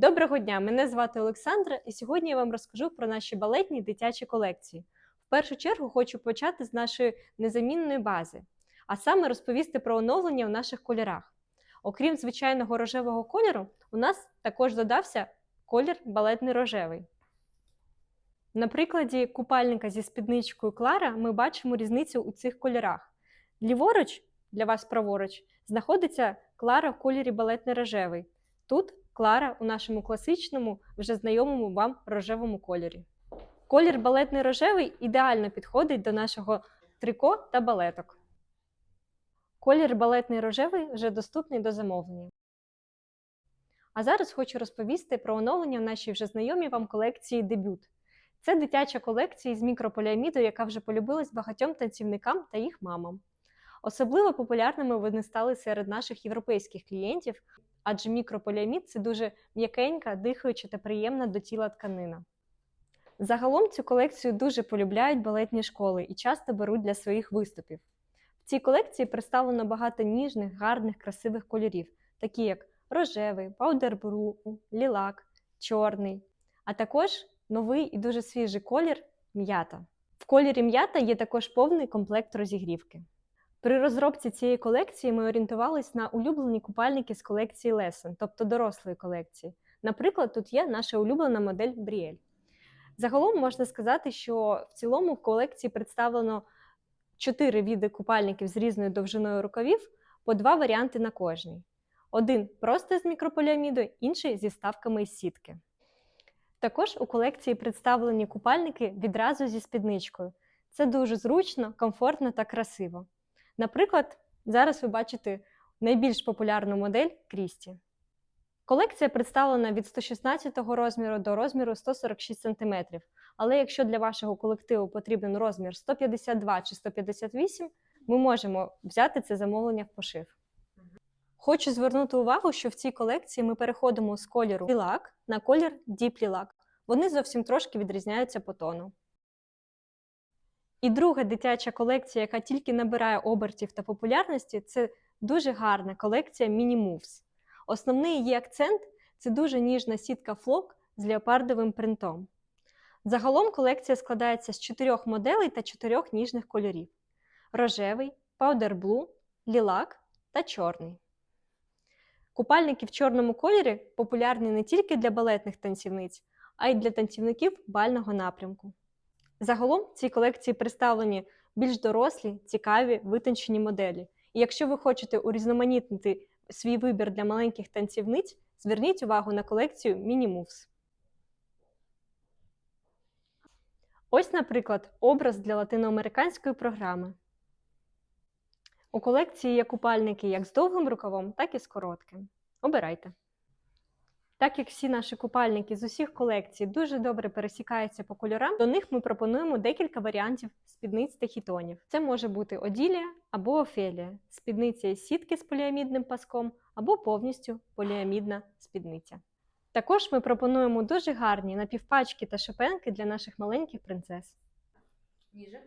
Доброго дня! Мене звати Олександра, і сьогодні я вам розкажу про наші балетні дитячі колекції. В першу чергу хочу почати з нашої незамінної бази, а саме розповісти про оновлення в наших кольорах. Окрім звичайного рожевого кольору, у нас також додався колір балетний рожевий. На прикладі купальника зі спідничкою Клара ми бачимо різницю у цих кольорах. Ліворуч, для вас праворуч, знаходиться Клара в кольорі балетний рожевий. Тут Клара у нашому класичному, вже знайомому вам рожевому кольорі. Колір балетний рожевий ідеально підходить до нашого трико та балеток. Колір балетний рожевий вже доступний до замовлення. А зараз хочу розповісти про оновлення в нашій вже знайомій вам колекції Дебют. Це дитяча колекція з мікрополіамідою, яка вже полюбилась багатьом танцівникам та їх мамам. Особливо популярними вони стали серед наших європейських клієнтів, адже мікрополіамід це дуже м'якенька, дихаюча та приємна до тіла тканина. Загалом цю колекцію дуже полюбляють балетні школи і часто беруть для своїх виступів. В цій колекції представлено багато ніжних, гарних, красивих кольорів, такі як рожевий, паудербру, лілак, чорний, а також новий і дуже свіжий колір м'ята. В кольорі м'ята є також повний комплект розігрівки. При розробці цієї колекції ми орієнтувалися на улюблені купальники з колекції Lesson, тобто дорослої колекції. Наприклад, тут є наша улюблена модель Бріель. Загалом можна сказати, що в цілому в колекції представлено чотири види купальників з різною довжиною рукавів, по два варіанти на кожній. Один просто з мікрополіамідою, інший зі ставками із сітки. Також у колекції представлені купальники відразу зі спідничкою. Це дуже зручно, комфортно та красиво. Наприклад, зараз ви бачите найбільш популярну модель Крісті. Колекція представлена від 116 розміру до розміру 146 см. Але якщо для вашого колективу потрібен розмір 152 чи 158, ми можемо взяти це замовлення в пошив. Хочу звернути увагу, що в цій колекції ми переходимо з кольору лілак на колір Lilac. Вони зовсім трошки відрізняються по тону. І друга дитяча колекція, яка тільки набирає обертів та популярності, це дуже гарна колекція Moves. Основний її акцент це дуже ніжна сітка флок з леопардовим принтом. Загалом колекція складається з чотирьох моделей та чотирьох ніжних кольорів: рожевий, паудер блу, лілак та чорний. Купальники в чорному кольорі популярні не тільки для балетних танцівниць, а й для танцівників бального напрямку. Загалом в цій колекції представлені більш дорослі, цікаві, витончені моделі. І якщо ви хочете урізноманітнити свій вибір для маленьких танцівниць, зверніть увагу на колекцію Moves. Ось, наприклад, образ для латиноамериканської програми. У колекції є купальники як з довгим рукавом, так і з коротким. Обирайте. Так як всі наші купальники з усіх колекцій дуже добре пересікаються по кольорам, до них ми пропонуємо декілька варіантів спідниць та хітонів. Це може бути оділія або офелія, спідниця із сітки з поліамідним паском або повністю поліамідна спідниця. Також ми пропонуємо дуже гарні напівпачки та шипенки для наших маленьких принцес. Ніже.